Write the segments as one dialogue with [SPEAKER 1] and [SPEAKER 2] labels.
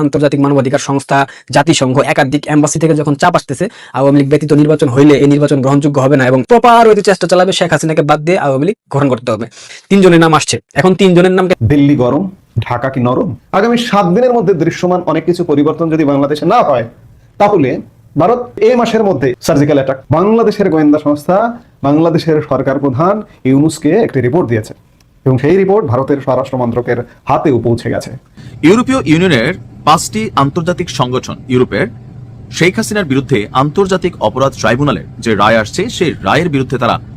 [SPEAKER 1] আন্তর্জাতিক মানবাধিকার সংস্থা জাতিসংঘ একাধিক এম্বাসি থেকে যখন চাপ আসতেছে, আওয়ামী লীগ ব্যতীত নির্বাচন হইলে এই নির্বাচন গ্রহণযোগ্য হবে না এবং প্রপার ওই চেষ্টা চালাবে শেখ হাসিনাকে বাদ দিয়ে আওয়ামী লীগ গ্রহণ করতে হবে। তিনজনের নাম আসছে। এখন তিনজনের নামকে
[SPEAKER 2] দিল্লি গরম, ঢাকা কি নরম? আগামী সাত দিনের মধ্যে দৃশ্যমান অনেক কিছু পরিবর্তন যদি বাংলাদেশে না হয়, তাহলে ভারত এই মাসের মধ্যে সার্জিক্যাল অ্যাটাক বাংলাদেশের গোয়েন্দা সংস্থা, বাংলাদেশের সরকার প্রধান ইউনুসকে একটি রিপোর্ট দিয়েছে। এবং সেই রিপোর্ট ভারতের স্বরাষ্ট্র মন্ত্রকের হাতেও পৌঁছে গেছে।
[SPEAKER 3] ইউরোপীয় ইউনিয়নের পাঁচটি আন্তর্জাতিক সংগঠন ইউরোপের, শেখ হাসিনার বিরুদ্ধে আন্তর্জাতিক অপরাধ ট্রাইব্যুনালের যে রায় আসছে, সেই রায়ের বিরুদ্ধে তারা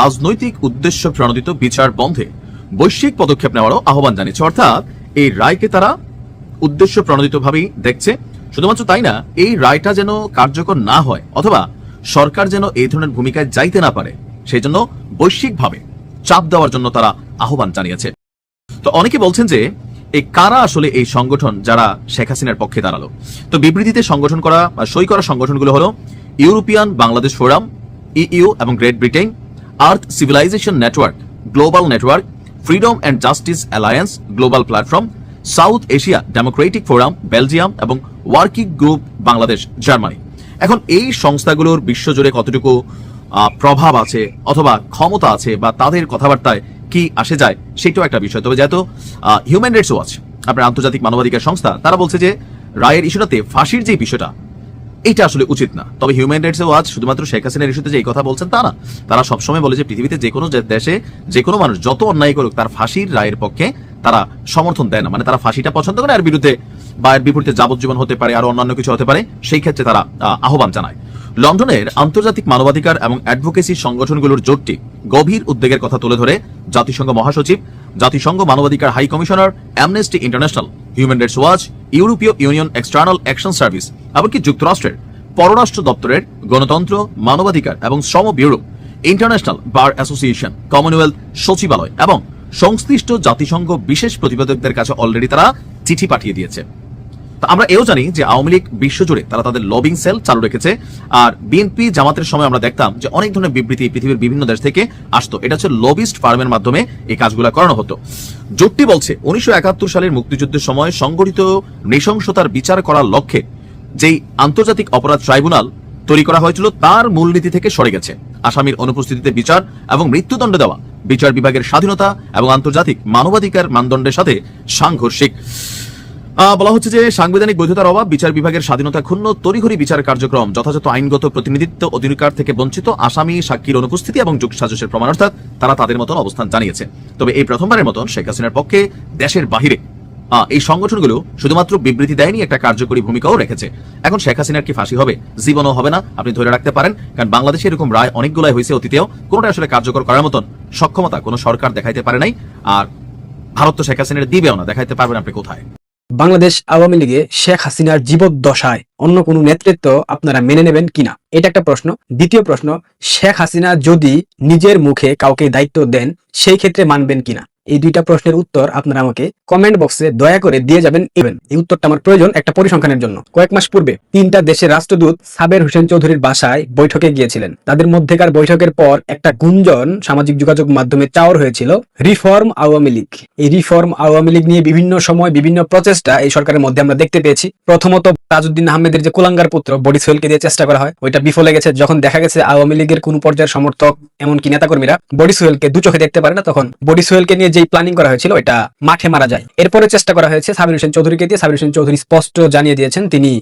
[SPEAKER 3] রাজনৈতিক উদ্দেশ্য প্রণোদিত বিচার বন্ধে বৈশ্বিক পদক্ষেপ নেওয়ারও আহ্বান জানিয়েছে। অর্থাৎ এই রায়কে তারা উদ্দেশ্য প্রণোদিতভাবেই দেখছে। শুধুমাত্র তাই না, এই রায়টা যেন কার্যকর না হয় অথবা সরকার যেন এই ধরনের ভূমিকায় যাইতে না পারে, সেই জন্য বৈশ্বিকভাবে চাপ দেওয়ার জন্য তারা আহ্বান জানিয়েছে। তো অনেকে বলছেন যে এই কারা আসলে এই সংগঠন যারা শেখ হাসিনার পক্ষে দাঁড়াল? তো বিবৃতিতে সংগঠন করা সই করা সংগঠনগুলো হলো ইউরোপিয়ান বাংলাদেশ ফোরাম, ইইউ এবং Great Britain earth civilization network global network freedom and justice alliance global platform South Asia democratic forum Belgium এবং ওয়ার্কিং গ্রুপ বাংলাদেশ জার্মানি এখন এই সংস্থাগুলোর বিশ্বজুড়ে কতটুকু প্রভাব আছে অথবা ক্ষমতা আছে বা তাদের কথাবার্তায় কি আসে যায় সেটাও একটা বিষয়। তবে যেহেতু হিউম্যান রাইটস ওয়াচ আপনার আন্তর্জাতিক মানবাধিকার সংস্থা, তারা বলছে যে রায়ের ইস্যুটাতে ফাঁসির যে বিষয়টা এটা আসলে উচিত না। তবে হিউম্যান রাইটস ওয়াচ শুধুমাত্র শেখ হাসিনার ইস্যুতে যে এই কথা বলছেন তা না। তারা সবসময় বলে যে পৃথিবীতে যে কোনো দেশে যে কোনো মানুষ যত অন্যায় করুক, তার ফাঁসির রায়ের পক্ষে তারা সমর্থন দেয় না। মানে তারা ফাঁসিটা পছন্দ করে আর বিরুদ্ধে বা এর বিপরীতে যাবজ্জীবন হতে পারে, আর অন্যান্য কিছু হতে পারে, সেই ক্ষেত্রে তারা আহ্বান জানায়। লন্ডনের আন্তর্জাতিক মানবাধিকার এবং অ্যাডভোকেসি সংগঠনগুলোর জোটটি গভীর উদ্বেগের কথা তুলে ধরে জাতিসংঘ মহাসচিব, জাতিসংঘ মানবাধিকার high commissioner Amnesty International Human Rights Watch ইউরোপীয় ইউনিয়ন এক্সটার্নাল অ্যাকশন সার্ভিস এমনকি যুক্তরাষ্ট্রের পররাষ্ট্র দপ্তরের গণতন্ত্র, মানবাধিকার এবং শ্রম bureau international bar association Commonwealth সচিবালয় এবং সংশ্লিষ্ট জাতিসংঘ বিশেষ প্রতিবেদকদের কাছে অলরেডি তারা চিঠি পাঠিয়ে দিয়েছে। তা আমরা এও জানি যে আওয়ামী লীগ বিশ্বজুড়ে তারা তাদের লবিং সেল চালু রেখেছে। আর বিএনপি জামাতের সময় আমরা দেখতাম যে অনেক ধরনের বিবৃতি পৃথিবীর বিভিন্ন দেশ থেকে আসতো। এটা হচ্ছে লবিস্ট ফার্মের মাধ্যমে এই কাজগুলো করানো হতো। জোটটি বলছে, উনিশশো একাত্তর সালের মুক্তিযুদ্ধের সময় সংগঠিত নৃশংসতার বিচার করার লক্ষ্যে যেই আন্তর্জাতিক অপরাধ ট্রাইব্যুনাল তৈরি করা হয়েছিল তার মূলনীতি থেকে সরে গেছে। আসামির অনুপস্থিতিতে বিচার এবং মৃত্যুদণ্ড দেওয়া, বিচার বিভাগের স্বাধীনতা এবং আন্তর্জাতিক মানবাধিকার মানদণ্ডের সাথে সাংঘর্ষিক। বলা হচ্ছে যে সাংবিধানিক বৈধতার অভাব, বিচার বিভাগের স্বাধীনতা ক্ষুণ্ণ, তড়িঘড়ি বিচার কার্যক্রম, যথাযথ আইনগত প্রতিনিধিত্ব অধিকার থেকে বঞ্চিত, আসামি, সাক্ষীর অনুপস্থিতি এবং যোগসাজসের প্রমাণ, অর্থাৎ তারা তাদের মতন অবস্থান জানিয়েছে। তবে এই প্রথমবারের মতন শেখ হাসিনার পক্ষে দেশের বাহিরে এই সংগঠনগুলো শুধুমাত্র বিবৃতি দেয়নি, একটা কার্যকরী ভূমিকাও রেখেছে। এখন শেখ হাসিনার কি ফাঁসি হবে? জীবনও হবে না, আপনি ধরে রাখতে পারেন, কারণ বাংলাদেশে এরকম রায় অনেকগুলাই হয়েছে অতীতেও, কোনোটা আসলে কার্যকর করার মতন সক্ষমতা কোনো সরকার দেখাইতে পারে নাই, আর ভারত তো শেখ হাসিনার দিবেও না, দেখাইতে পারবেন আপনি কোথায়।
[SPEAKER 1] বাংলাদেশ আওয়ামী লীগে শেখ হাসিনার জীবদ্দশায় অন্য কোনো নেতৃত্ব আপনারা মেনে নেবেন কিনা এটা একটা প্রশ্ন। দ্বিতীয় প্রশ্ন, শেখ হাসিনা যদি নিজের মুখে কাউকে দায়িত্ব দেন, সেই ক্ষেত্রে মানবেন কিনা এই দুইটা প্রশ্নের উত্তর আপনারা আমাকে কমেন্ট বক্সে দয়া করে দিয়ে যাবেন ইভেন এই উত্তরটা আমার প্রয়োজন একটা পরিসংখ্যানের জন্য। কয়েক মাস পূর্বে তিনটা দেশের রাষ্ট্রদূত সাবের হোসেন চৌধুরীর বাসায় বৈঠকে গিয়েছিলেন। তাদের মধ্যেকার বৈঠকের পর একটা গুঞ্জন সামাজিক যোগাযোগ মাধ্যমে চাওয়ার হয়েছিল, রিফর্ম আওয়ামী লীগ। এই রিফর্ম আওয়ামী লীগ নিয়ে বিভিন্ন সময় বিভিন্ন প্রচেষ্টা এই সরকারের মধ্যে আমরা দেখতে পেয়েছি। প্রথমত তাজউদ্দিন আহমেদের যে কুলাঙ্গার পুত্র, বডি দিয়ে চেষ্টা করা হয়। ওইটা বিফলে গেছে। যখন দেখা গেছে আওয়ামী লীগের কোন পর্যায়ের সমর্থক, এমনকি নেতাকর্মীরা বডি দু চোখে দেখতে পারে না, তখন বডি নিয়ে যেই প্ল্যানিং করা হয়েছিল, ওইটা মাঠে মারা যায়। এরপরে চেষ্টা করা হয়েছে সাবির হোসেন চৌধুরীকে দিয়ে। সাবির হোসেন চৌধুরী স্পষ্ট জানিয়ে দিয়েছেন, তিনি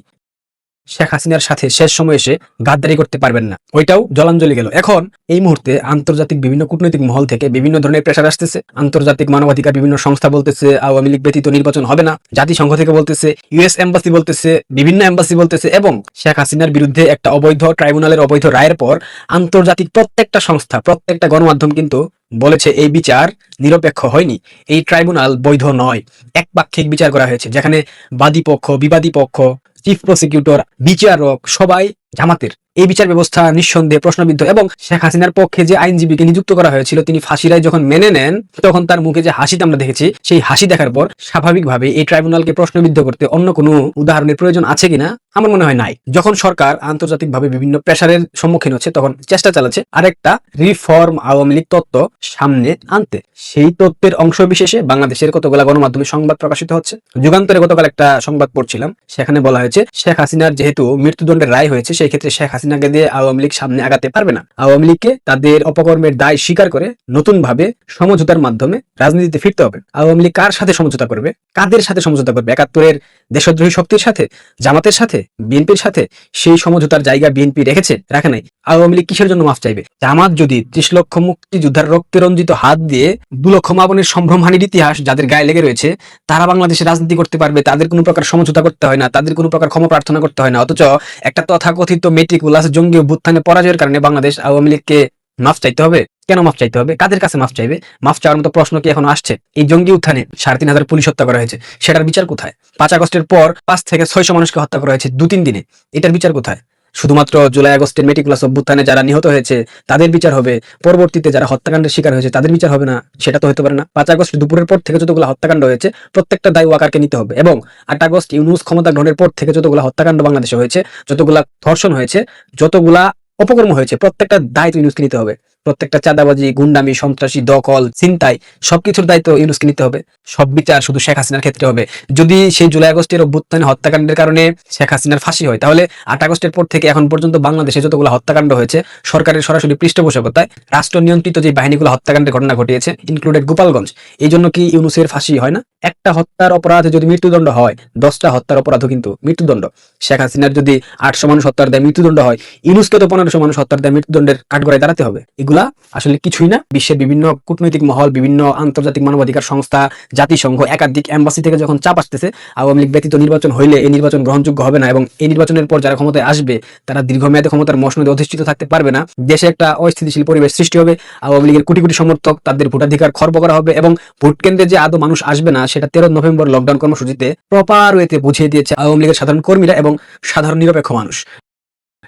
[SPEAKER 1] শেখ হাসিনার সাথে শেষ সময় এসে গাদ্দারি করতে পারবেন না। ওইটাও জলাঞ্জলি গেল। এখন এই মুহূর্তে আন্তর্জাতিক বিভিন্ন কূটনৈতিক মহল থেকে বিভিন্ন ধরনের প্রেশার আসতেছে। আন্তর্জাতিক মানবাধিকার বিভিন্ন সংস্থা বলতেছে, আওয়ামী লীগ ব্যতীত নির্বাচন হবে না। জাতিসংঘ থেকে বলতেছে ইউএস এম্বাসি বলতেছে, বিভিন্ন এম্বাসি বলতেছে এবং শেখ হাসিনার বিরুদ্ধে একটা অবৈধ ট্রাইব্যুনালের অবৈধ রায়ের পর আন্তর্জাতিক প্রত্যেকটা সংস্থা, প্রত্যেকটা গণমাধ্যম কিন্তু বলেছে, এই বিচার নিরপেক্ষ হয়নি। এই ট্রাইব্যুনাল বৈধ নয়। একপাক্ষিক বিচার করা হয়েছে, যেখানে বাদী পক্ষ, বিবাদী পক্ষ, চিফ প্রসিকিউটর, বিচারক সবাই জামাতের। এই বিচার ব্যবস্থা নিঃসন্দেহে প্রশ্নবিদ্ধ এবং শেখ হাসিনার পক্ষে যে আইনজীবীকে নিযুক্ত করা হয়েছিল, তিনি ফাঁসিরায় যখন মেনে নেন, তখন তার মুখে যে হাসিটা আমরা দেখেছি, সেই হাসি দেখার পর স্বাভাবিকভাবে এই ট্রাইব্যুনালকে প্রশ্নবিদ্ধ করতে অন্য কোনো উদাহরণের প্রয়োজন আছে কিনা, আমার মনে হয় নাই। যখন সরকার আন্তর্জাতিকভাবে বিভিন্ন প্রেসারের সম্মুখীন হচ্ছে, তখন চেষ্টা চালাচ্ছে আরেকটা রিফর্ম আওয়ামী লীগ তত্ত্ব সামনে আনতে। সেই তত্ত্বের অংশ বিশেষে বাংলাদেশের কতগুলা গণমাধ্যমে সংবাদ প্রকাশিত হচ্ছে। যুগান্তরে গতকাল একটা সংবাদ পড়ছিলাম, সেখানে বলা হয়েছে, শেখ হাসিনার যেহেতু মৃত্যুদণ্ডের রায় হয়েছে সেই ক্ষেত্রে শেখ হাসিনাকে দিয়ে আওয়ামী লীগ সামনে আগাতে পারবে না। আওয়ামী লীগকে তাদের অপকর্মের দায় স্বীকার করে নতুন ভাবে সমঝোতার মাধ্যমে রাজনীতিতে ফিরতে হবে। আওয়ামী লীগ কার সাথে সমঝোতা করবে? কাদের সাথে সমঝোতা করবে? একাত্তরের দেশদ্রোহী শক্তির সাথে? জামাতের সাথে? বিএনপির সাথে? সেই সমঝোতার জায়গা বিএনপি রেখেছে? রাখে নাই। আওয়ামী লীগ কিসের জন্য মাফ চাইবে? জামাত যদি ত্রিশ লক্ষ মুক্তিযোদ্ধার রক্তে রঞ্জিত হাত দিয়ে দু লক্ষ মাবনের সম্ভ্রমহানির ইতিহাস যাদের গায়ে লেগে রয়েছে, তারা বাংলাদেশে রাজনীতি করতে পারবে, তাদের কোনো প্রকার সমঝোতা করতে হয় না, তাদের কোনো প্রকার ক্ষমা প্রার্থনা করতে হয় না, অথচ একটা তথাকথিত মেটিকুলাস জঙ্গি অভ্যুত্থানে পরাজয়ের কারণে বাংলাদেশ আওয়ামী লীগকে মাফ চাইতে হবে। কেন মাফ চাইতে হবে? কাদের কাছে মাফ চাইবে? মাফ চাওয়ার মতো প্রশ্ন কি এখন আসছে? এই জঙ্গি উত্থানে সাড়ে তিন হাজার পুলিশ হত্যা করা হয়েছে। সেটার বিচার কোথায়? পাঁচ আগস্টের পর পাঁচ থেকে ছয়শো মানুষকে হত্যা করা হয়েছে দু তিন দিনে। এটার বিচার কোথায়? শুধুমাত্র জুলাই আগস্টের মেটিকুলাস অভ্যুত্থানে যারা নিহত হয়েছে, তাদের বিচার হবে। পরবর্তীতে যারা হত্যাকাণ্ডের শিকার হয়েছে, তাদের বিচার হবে না। সেটা তো হতে পারে না। পাঁচ আগস্ট দুপুরের পর থেকে যতগুলো হত্যাকাণ্ড হয়েছে, প্রত্যেকটা দায় ওয়াকারকে নিতে হবে এবং আট আগস্ট ইউনুস ক্ষমতা গ্রহণের পর থেকে যতগুলো হত্যাকাণ্ড বাংলাদেশে হয়েছে, যতগুলা ধর্ষণ হয়েছে, যতগুলা অপকর্ম হয়েছে, প্রত্যেকটা দায় দায়িত্ব ইউনুসকে নিতে হবে। প্রত্যেকটা চাঁদাবাজি, গুন্ডামি, সন্ত্রাসী, দখল চিন্তাই সবকিছুর দায়িত্ব ইউনুসকে নিতে হবে। সব বিচার শুধু শেখ হাসিনার ক্ষেত্রে হবে। যদি সেই জুলাই আগস্টের অভ্যুত্থানে হত্যাকাণ্ডের কারণে শেখ হাসিনার ফাঁসি হয়, তাহলে আট আগস্টের পর থেকে এখন পর্যন্ত বাংলাদেশে যতগুলো হত্যাকাণ্ড হয়েছে, সরকারের সরাসরি পৃষ্ঠপোষকতায় রাষ্ট্র নিয়ন্ত্রিত যে বাহিনীগুলো হত্যাকাণ্ডের ঘটনা ঘটিয়েছে ইনক্লুডেড গোপালগঞ্জ, এই জন্য কি ইউনুসের ফাঁসি হয় না? একটা হত্যার অপরাধে যদি মৃত্যুদণ্ড হয়, দশটা হত্যার অপরাধও কিন্তু মৃত্যুদণ্ড। শেখ হাসিনার যদি আটশো মানুষ হত্যার দেয় মৃত্যুদণ্ড হয় ইউনুসকে তো পনেরোশো মানুষ হত্যার দেয় মৃত্যুদণ্ডের কাঠগড়ায় দাঁড়াতে হবে। এগুলা আসলে কিছুই না। বিশ্বের বিভিন্ন কূটনৈতিক মহল, বিভিন্ন আন্তর্জাতিক মানবাধিকার সংস্থা, জাতিসংঘ, একাধিক এম্বাসি থেকে যখন চাপ আসতেছে, আওয়ামী লীগ ব্যতীত নির্বাচন হইলে এই নির্বাচন গ্রহণযোগ্য হবে না এবং এই নির্বাচনের পর যারা ক্ষমতায় আসবে, তারা দীর্ঘমেয়াদী ক্ষমতার মসনদে অধিষ্ঠিত থাকতে পারবে না। দেশে একটা অস্থিতিশীল পরিবেশ সৃষ্টি হবে। আওয়ামী লীগের কোটি কোটি সমর্থক, তাদের ভোটাধিকার খর্ব করা হবে এবং ভোট কেন্দ্রে যে আদৌ মানুষ আসবে না সেটা তেরো নভেম্বর লকডাউন কর্মসূচিতে প্রপার ওয়েতে বুঝিয়ে দিয়েছে আওয়ামী লীগের সাধারণ কর্মীরা এবং সাধারণ নিরপেক্ষ মানুষ।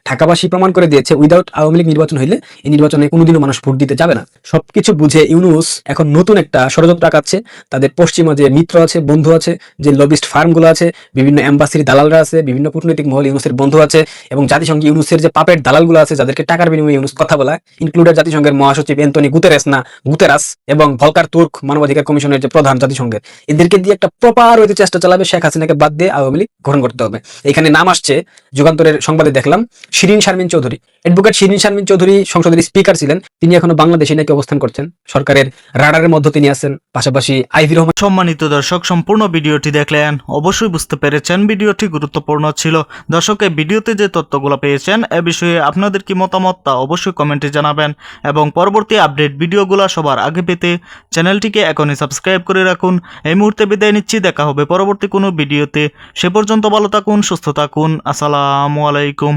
[SPEAKER 1] ঢাকাবাসী প্রমাণ করে দিয়েছে উইদাউট আওয়ামী লীগ নির্বাচন হইলে এই নির্বাচনে কোনোদিনও মানুষ ভোট দিতে যাবে না। সবকিছু বুঝে ইউনুস এখন নতুন একটা ষড়যন্ত্র আঁকাচ্ছে। তাদের পশ্চিমা যে মিত্র আছে, বন্ধু আছে, যে লবিস্ট ফার্মগুলো আছে, বিভিন্ন এম্বাসির দালালরা আছে, বিভিন্ন কূটনৈতিক মহল ইউনুসের বন্ধু আছে এবং জাতিসংঘ ইউনুসের যে পাপের দালালগুলো আছে, যাদেরকে টাকার বিনিময়ে ইউনুস কথা বলা ইনক্লুডেড জাতিসংঘের মহাসচিব এন্টনি গুতেরেস না, গুতেরাস এবং ভলকার তুর্ক মানবাধিকার কমিশনের যে প্রধান জাতিসংঘের, এদেরকে দিয়ে একটা প্রপার ওয়েতে চেষ্টা চালাবে শেখ হাসিনাকে বাদ দিয়ে আওয়ামী লীগ গ্রহণ করতে হবে। এখানে নাম আসছে, যুগান্তরের সংবাদে দেখলাম শিরিন শারমিন চৌধুরী। অ্যাডভোকেট শিরিন শারমিন চৌধুরী সংসদের স্পিকার ছিলেন। তিনি এখনও বাংলাদেশে নাকি অবস্থান করছেন। সরকারের রাডারের মধ্যে তিনি আছেন। পাশাপাশি আইভি রহমান
[SPEAKER 4] সম্মানিত দর্শক, সম্পূর্ণ ভিডিওটি দেখলেন। অবশ্যই বুঝতে পেরেছেন, ভিডিওটি গুরুত্বপূর্ণ ছিল। দর্শক ভিডিওতে যে তথ্যগুলো পেয়েছেন, এ বিষয়ে আপনাদের কি মতামত তা অবশ্যই কমেন্টে জানাবেন। এবং পরবর্তী আপডেট ভিডিওগুলো সবার আগে পেতে চ্যানেলটিকে এখনই সাবস্ক্রাইব করে রাখুন। এই মুহূর্তে বিদায় নিচ্ছি। দেখা হবে পরবর্তী কোনো ভিডিওতে। সে পর্যন্ত ভালো থাকুন, সুস্থ থাকুন। আসসালামু আলাইকুম।